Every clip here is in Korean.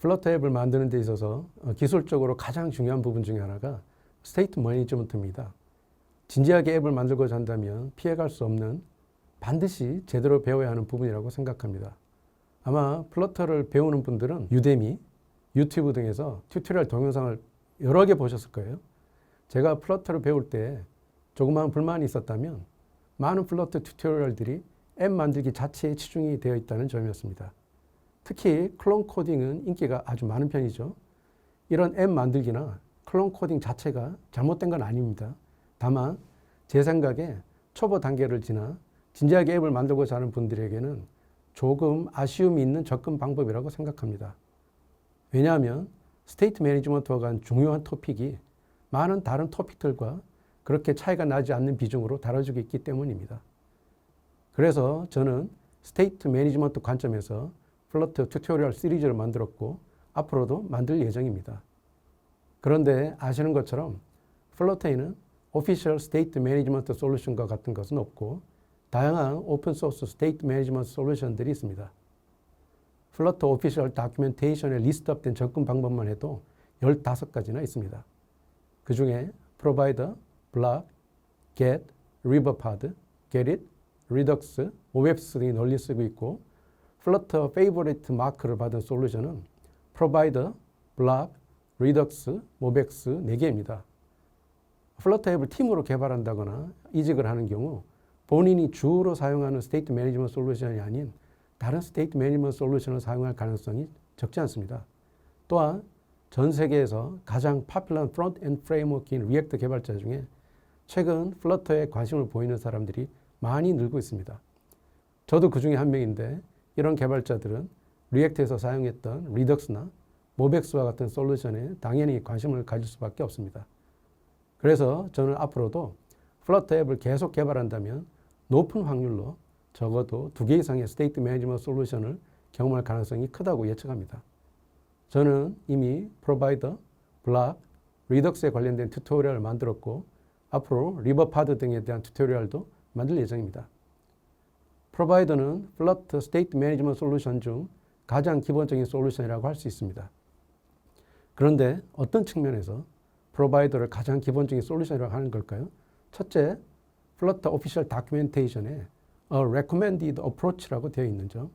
플러터 앱을 만드는 데 있어서 어, 기술적으로 가장 중요한 부분 중에 하나가 스테이트 매니지먼트입니다. 진지하게 앱을 만들고자 한다면 피해갈 수 없는 반드시 제대로 배워야 하는 부분이라고 생각합니다. 아마 플러터를 배우는 분들은 유데미, 유튜브 등에서 튜토리얼 동영상을 여러 개 보셨을 거예요. 제가 플러터를 배울 때 조그마한 불만이 있었다면 많은 플러터 튜토리얼들이 앱 만들기 자체에 치중이 되어 있다는 점이었습니다. 특히 클론 코딩은 인기가 아주 많은 편이죠. 이런 앱 만들기나 클론 코딩 자체가 잘못된 건 아닙니다. 다만 제 생각에 초보 단계를 지나 진지하게 앱을 만들고자 하는 분들에게는 조금 아쉬움이 있는 접근 방법이라고 생각합니다. 왜냐하면 스테이트 매니지먼트와 간 중요한 토픽이 많은 다른 토픽들과 그렇게 차이가 나지 않는 비중으로 다뤄지고 있기 때문입니다. 그래서 저는 스테이트 매니지먼트 관점에서 플러트 튜토리얼 시리즈를 만들었고 앞으로도 만들 예정입니다. 그런데 아시는 것처럼 플러트에는 오피셜 스테이트 매니지먼트 솔루션과 같은 것은 없고 다양한 오픈소스 스테이트 매니지먼트 솔루션들이 있습니다. 플러터 오피셜 다큐멘테이션에 리스트업된 접근 방법만 해도 15가지나 있습니다. 그 중에 Provider, Block, Get, Riverpod, Get-it, Redux, OWebs 등이 널리 쓰고 있고 플러터 페이보리트 마크를 받은 솔루션은 Provider, Block, Redux, Mobex 4개입니다. 플러터 앱을 팀으로 개발한다거나 이직을 하는 경우 본인이 주로 사용하는 스테이트 매니지먼트 솔루션이 아닌 다른 스테이트 매니지먼트 솔루션을 사용할 가능성이 적지 않습니다. 또한 전 세계에서 가장 파퓰러한 프론트 앤 프레임워크인 리액트 개발자 중에 최근 플러터에 관심을 보이는 사람들이 많이 늘고 있습니다. 저도 그 중에 한 명인데 이런 개발자들은 리액트에서 사용했던 리덕스나 모백스와 같은 솔루션에 당연히 관심을 가질 수밖에 없습니다. 그래서 저는 앞으로도 플러터 앱을 계속 개발한다면 높은 확률로 적어도 두 개 이상의 스테이트 매니지먼트 솔루션을 경험할 가능성이 크다고 예측합니다. 저는 이미 프로바이더, 블락, 리덕스에 관련된 튜토리얼을 만들었고 앞으로 리버파드 등에 대한 튜토리얼도 만들 예정입니다. 프로바이더는 플러트 스테이트 매니지먼트 솔루션 중 가장 기본적인 솔루션이라고 할 수 있습니다. 그런데 어떤 측면에서 프로바이더를 가장 기본적인 솔루션이라고 하는 걸까요? 첫째, 플러터 오피셜 다큐멘테이션에 a recommended approach라고 되어 있는 점.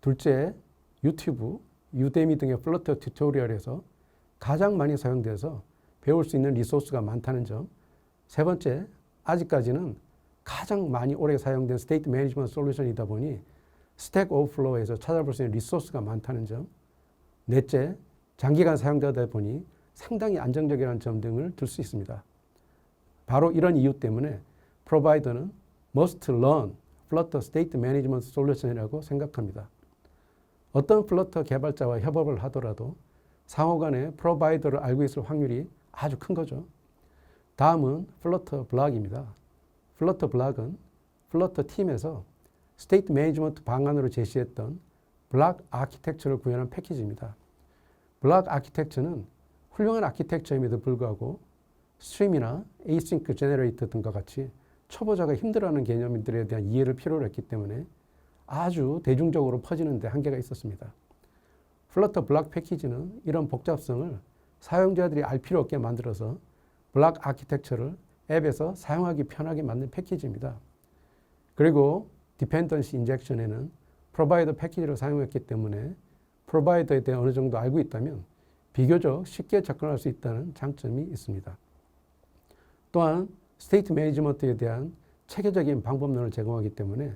둘째, 유튜브, 유데미 등의 플러터 튜토리얼에서 가장 많이 사용돼서 배울 수 있는 리소스가 많다는 점. 세 번째, 아직까지는 가장 많이 오래 사용된 스테이트 매니지먼트 솔루션이다 보니 스택 오버플로우에서 찾아볼 수 있는 리소스가 많다는 점. 넷째, 장기간 사용되다 보니 상당히 안정적이라는 점 등을 들 수 있습니다. 바로 이런 이유 때문에 프로바이더는 must learn Flutter State Management Solution이라고 생각합니다. 어떤 플러터 개발자와 협업을 하더라도 상호간에 프로바이더를 알고 있을 확률이 아주 큰 거죠. 다음은 플러터 블락입니다. 플러터 블락은 플러터 팀에서 스테이트 매니지먼트 방안으로 제시했던 블락 아키텍처를 구현한 패키지입니다. 블락 아키텍처는 훌륭한 아키텍처임에도 불구하고 스트림이나 에이싱크 제너레이터 등과 같이 초보자가 힘들어하는 개념들에 대한 이해를 필요로 했기 때문에 아주 대중적으로 퍼지는데 한계가 있었습니다. 플러터 블락 패키지는 이런 복잡성을 사용자들이 알 필요 없게 만들어서 블락 아키텍처를 앱에서 사용하기 편하게 만든 패키지입니다. 그리고 디펜던시 인젝션에는 프로바이더 패키지를 사용했기 때문에 프로바이더에 대해 어느 정도 알고 있다면 비교적 쉽게 접근할 수 있다는 장점이 있습니다. 또한 스테이트 매니지먼트에 대한 체계적인 방법론을 제공하기 때문에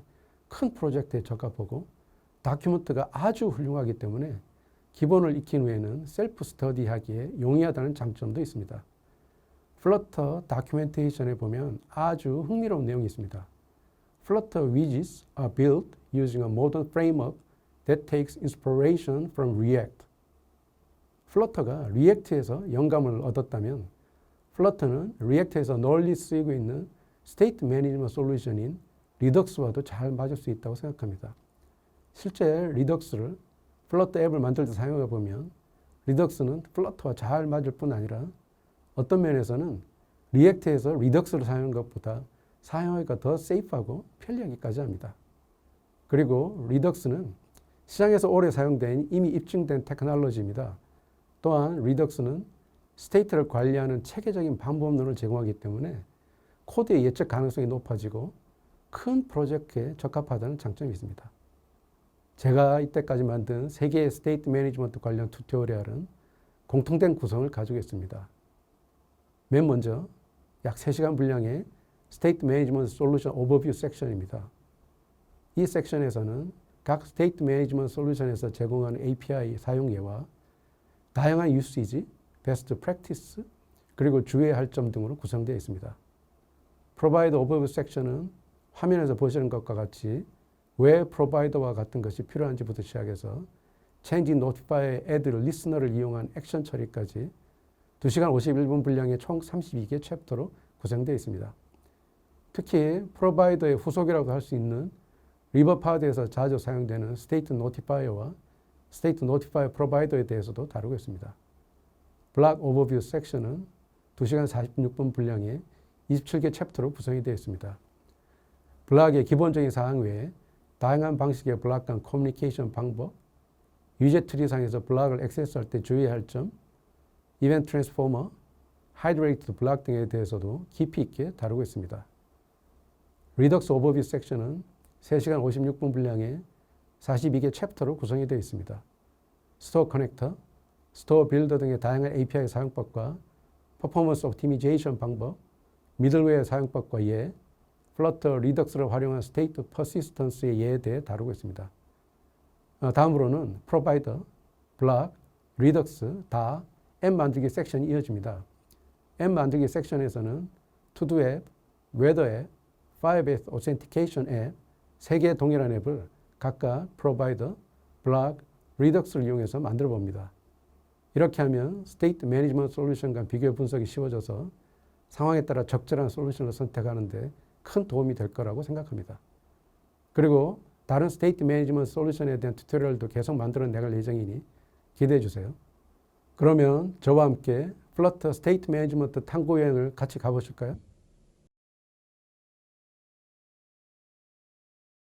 큰 프로젝트에 적합하고 다큐멘트가 아주 훌륭하기 때문에 기본을 익힌 후에는 셀프 스터디 하기에 용이하다는 장점도 있습니다. 플러터 다큐멘테이션에 보면 아주 흥미로운 내용이 있습니다. Flutter widgets are built using a modern framework that takes inspiration from React. 플러터가 리액트에서 영감을 얻었다면 플러터는 리액트에서 널리 쓰이고 있는 스테이트 매니지먼트 솔루션인 리덕스와도 잘 맞을 수 있다고 생각합니다. 실제 리덕스를 플러터 앱을 만들 때 사용해 보면 리덕스는 플러터와 잘 맞을 뿐 아니라 어떤 면에서는 리액트에서 리덕스를 사용하는 것보다 사용하기가 더 세이프하고 편리하기까지 합니다. 그리고 리덕스는 시장에서 오래 사용된 이미 입증된 테크놀로지입니다. 또한 리덕스는 스테이트를 관리하는 체계적인 방법론을 제공하기 때문에 코드의 예측 가능성이 높아지고 큰 프로젝트에 적합하다는 장점이 있습니다. 제가 이때까지 만든 세 개의 스테이트 매니지먼트 관련 튜토리얼은 공통된 구성을 가지고 있습니다. 맨 먼저 약 3시간 분량의 스테이트 매니지먼트 솔루션 오버뷰 섹션입니다. 이 섹션에서는 각 스테이트 매니지먼트 솔루션에서 제공하는 API 사용 예와 다양한 유시지, 베스트 프랙티스, 그리고 주의해야 할점 등으로 구성되어 있습니다. 프로바이더 오버뷰 섹션은 화면에서 보시는 것과 같이 왜 프로바이더와 같은 것이 필요한지부터 시작해서 change notify add listener를 이용한 액션 처리까지 2시간 51분 분량의 총 32개 챕터로 구성되어 있습니다. 특히 프로바이더의 후속이라고 할 수 있는 리버파드에서 자주 사용되는 스테이트 노티파이어와 스테이트 노티파이어 프로바이더에 대해서도 다루고 있습니다. 블락 오버뷰 섹션은 2시간 46분 분량의 27개 챕터로 구성이 되어 있습니다. 블락의 기본적인 사항 외에 다양한 방식의 블락 간 커뮤니케이션 방법, 유제 트리상에서 블락을 액세스할 때 주의해야 할 점, 이벤트 트랜스포머, 하이드레이트 블락 등에 대해서도 깊이 있게 다루고 있습니다. 리덕스 오버뷰 섹션은 3시간 56분 분량의 42개 챕터로 구성이 되어 있습니다. 스토어 커넥터, 스토어 빌더 등의 다양한 API 사용법과 퍼포먼스 옵티미제이션 방법, 미들웨어 사용법과 예, 플러터 리덕스를 활용한 스테이트 퍼시스턴스의 예에 대해 다루고 있습니다. 어, 다음으로는 프로바이더, 블락, 리덕스 다 M 만들기 섹션이 이어집니다. M 만들기 섹션에서는 투두 앱, 웨더 앱, 5S 오센티케이션 앱, 세 개의 동일한 앱을 각각 프로바이더, 블락, 리덕스를 이용해서 만들어 봅니다. 이렇게 하면 스테이트 매니지먼트 솔루션과 비교 분석이 쉬워져서 상황에 따라 적절한 솔루션을 선택하는데 큰 도움이 될 거라고 생각합니다. 그리고 다른 스테이트 매니지먼트 솔루션에 대한 튜토리얼도 계속 만들어 나갈 예정이니 기대해 주세요. 그러면 저와 함께 플러터 스테이트 매니지먼트 탐구 여행을 같이 가보실까요?